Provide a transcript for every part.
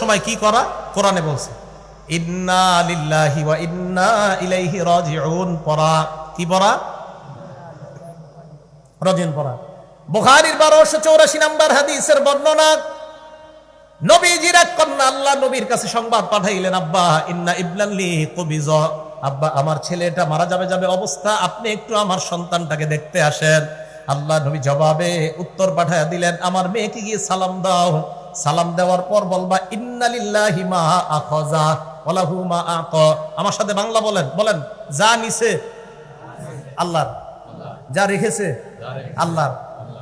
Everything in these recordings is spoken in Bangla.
সময় কি করা? কোরআনে বলছে, ইন্না লিল্লাহি ওয়া ইন্না ইলাইহি রাজিউন পড়া। কি পড়া? রাজিউন পড়া। বুখারীর 1284 নম্বর হাদিসের বর্ণনা, নবীজির এক কন্যা আল্লাহ নবীর কাছে সংবাদ পাঠাইলেন, আব্বা, ইন্না কবিজ আব্বা, আমার ছেলেটা মারা যাবে যাবে অবস্থা, আপনি একটু আমার সন্তানটাকে দেখতে আসেন। আল্লাহ নবী জবাবে উত্তর পাঠায় দিলেন, আমার মেয়েকে গিয়ে সালাম দাও। সালাম দেওয়ার পর বলবা ইন্নালিল্লাহি মা আখজা ওয়ালাহু মা আত আমার সাথে বাংলা বলেন বলেন, যা নিছে আল্লাহর, যা রেখেছে আল্লাহর।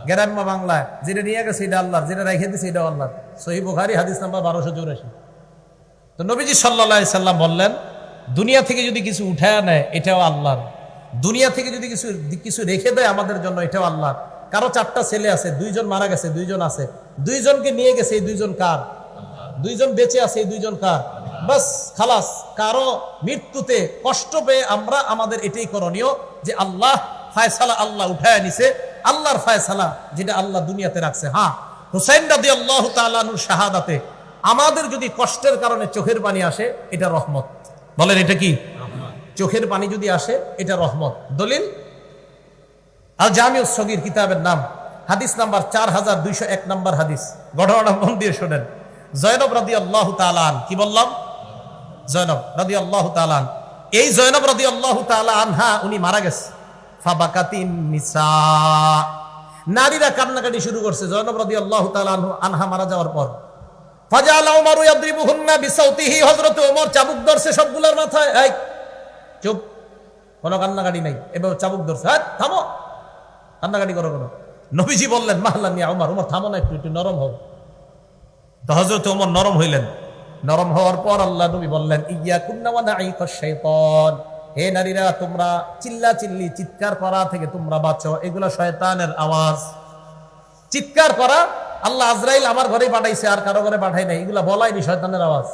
গ্রাম্য বাংলায়, যেটা নিয়ে গেছে এটা আল্লাহর, যেটা রেখে দিছে এটা আল্লাহর। সহি বুখারি, হাদিস নাম্বার বারোশো চৌরাশি। তো নবীজি সাল্লাহ সাল্লাম বললেন, দুনিয়া থেকে যদি কিছু উঠায় নেয়, এটাও আল্লাহর। দুনিয়া থেকে যদি কিছু কিছু রেখে দেয় আমাদের জন্য, এটাও আল্লাহর। কারও চারটা ছেলে আছে দুইজন মারা গেছে দুইজন আছে। দুইজনকে নিয়ে গেছে এই দুইজন কার? দুইজন বেঁচে আছে এই দুইজন কার? বাস খালাস কারও মৃত্যুতে কষ্ট পেয়ে আমরা আমাদের এটাই করণীয় যে আল্লাহ ফায়সালা আল্লাহ উঠায় নিছে। আল্লাহর ফায়সালা যেটা আল্লাহ দুনিয়াতে রাখছে। হ্যাঁ হুসাইন রাদি আল্লাহ তালুর শাহাদাতে আমাদের যদি কষ্টের কারণে চোখের পানি আসে এটা রহমত। বলেন এটা কি? চোখের পানি যদি আসে এটা রহমত। দলিল? আল জামিউ সগির কিতাবের নাম। হাদিস নাম্বার চার হাজার দুইশো এক নাম্বার হাদিস। ঘটনাটা মন দিয়ে শোনেন। জয়নব রাদি আল্লাহ তালান কি বললাম? জয়নব রাদি আল্লাহ তালান এই জয়নব রাদি আল্লাহ আনহা উনি মারা গেছে। ফাবাকাতিন নিসা। নারীরা কান্নাকাটি শুরু করছে। জয়নব রাদি আল্লাহ আনহা মারা যাওয়ার পর। ওমর চাবুক ধরছে সবগুলোর মাথায়। চুপ। কোনো কান্নাকাটি নাই। এবার চাবুক ধরছে। থামো। কান্নাকাটি করো কোনো? নবীজি বললেন, মাহলা নিয়া ওমর ওমর থামো না একটু একটু নরম হও। তো হজরত ওমর নরম হইলেন। নরম হওয়ার পর আল্লাহ নবী বললেন ইয়া শাইতান হে নারীরা, তোমরা চিল্লা চিল্লি চিৎকার করা থেকে তোমরা বাঁচো। এগুলো শয়তানের আওয়াজ। চিৎকার করা, আল্লাহ আজরাইল আমার ঘরেই পাঠাইছে, আর কারও ঘরে পাঠাই নাই। এগুলা বলাইনি শয়তানের আওয়াজ।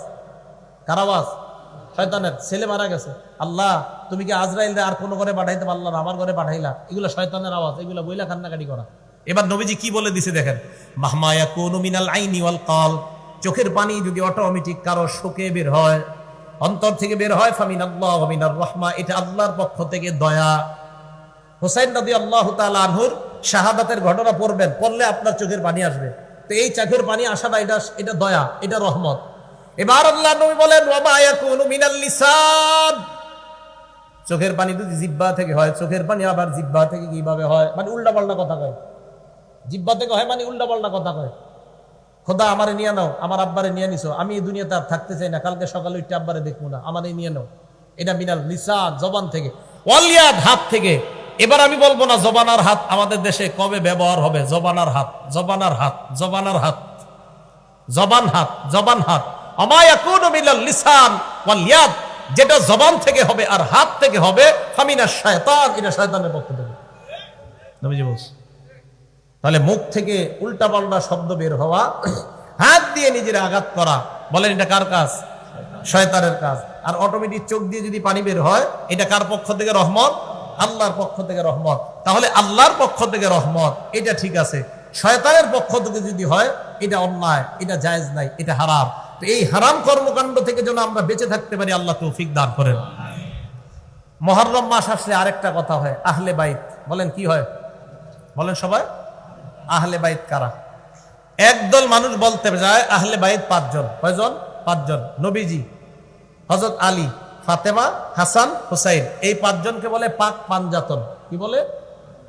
কার আওয়াজ? শয়তানের ছেলে মারা গেছে। আল্লাহ, তুমি কি আজরাইল আর কোনো ঘরে পাঠাইতে পারলা না, আমার ঘরে পাঠাইলা? এগুলো শয়তানের আওয়াজ, এগুলো বইলা কান্নাকাটি করা। এবার নবীজি কি বলে দিছে দেখেন? মাহমায়া কোন মিনাল আইনি ওয়াল কাল। চোখের পানি যদি অটোমেটিক কারও শোকে বের হয়, অন্তর থেকে বের হয় ফামিন আল্লাহ ফামিনার রহমা, এটা আল্লাহর পক্ষ থেকে দয়া। হোসাইন নদী আল্লাহ আনহুর শাহাদাতের ঘটনা পড়বেন, পড়লে আপনার চোখের পানি আসবে। তো এই চোখের পানি আসাটা এটা এটা দয়া, এটা রহমত। এবার আল্লাহ নবী বলেন, ওয়ামা মিনাল লিসান। চোখের পানি যদি জিব্বা থেকে হয়, চোখের পানি আবার জিব্বা থেকে কীভাবে হয়? মানে উল্টা পাল্টা কথা কয়। জিব্বা থেকে হয় মানে উল্টা পাল্টা কথা কয়। খোদা আমারে নিয়ে নাও, আমার আব্বারে নিয়ে নিছো। আমি এই দুনিয়াতে আর থাকতে চাই না, কালকে সকালে উঠতে আব্বারে দেখব না, আমারে নিয়ে নাও। এটা মিনাল লিসান, জবান থেকে। ওয়ালিয়াদ হাত থেকে। এবার আমি বলব না জবানার হাত আমাদের দেশে কবে ব্যবহার হবে? জবানার হাত জবানার হাত জবানার হাত। জবান হাত জবান হাত। যেটা জবান থেকে হবে আর হাত থেকে হবে শয়তানের পক্ষ থেকে। তাহলে মুখ থেকে উল্টা পাল্টা শব্দ বের হওয়া, হাত দিয়ে নিজের আঘাত করা, বলেন এটা কার কাজ? শয়তানের কাজ। আর অটোমেটিক চোখ দিয়ে যদি পানি বের হয়, এটা কার পক্ষ থেকে রহমত? আল্লাহর পক্ষ থেকে রহমত। তাহলে আল্লাহর পক্ষ থেকে রহমত, এটা ঠিক আছে। শয়তানের পক্ষ থেকে যদি হয়, এটা অন্যায়, এটা জায়েজ নাই, এটা হারাম। তো এই হারাম কর্মকাণ্ড থেকে যেন আমরা বেঁচে থাকতে পারি, আল্লাহ তৌফিক দান করেন। মহরম মাস আসলে আরেকটা কথা হয়, আহলে বাইত। বলেন, কি হয়? বলেন সবাই, আহলে বাইত কারা? একদল মানুষ বলতে যায়, আহলে বাইত পাঁচজন। কয়জন? পাঁচজন। নবীজি হজরত আলী, ফাতেমা, হাসান, হুসাইন। এই পাঁচজনকে বলে পাক পাঞ্জাতন কি বলে?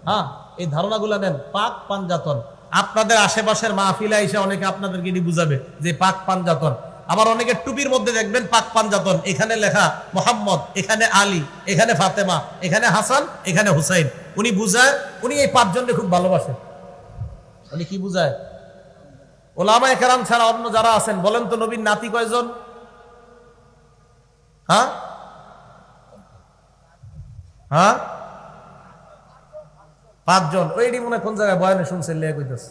হ্যাঁ এই ধারণাগুলো নেন, পাক পাঞ্জাতন আপনাদের আশেপাশের মাহফিলে এসে অনেকে আপনাদেরকে এটি বুঝাবে যে পাক পাঞ্জাতন আবার অনেকে টুপির মধ্যে দেখবেন পাক পাঞ্জাতন এখানে লেখা মোহাম্মদ, এখানে আলী, এখানে ফাতেমা, এখানে হাসান, এখানে হুসাইন। উনি বুঝায়, উনি এই পাঁচজনকে খুব ভালোবাসেন। উনি কি বুঝায়? ওলামা একরাম ছাড়া অন্য যারা আছেন, বলেন তো নবীর নাতি কয়জন? হ্যাঁ? হ্যাঁ? পাঁচজন ওইটি মনে কোন জায়গায় বয়ানে শুনছে লেগ কইতেছে।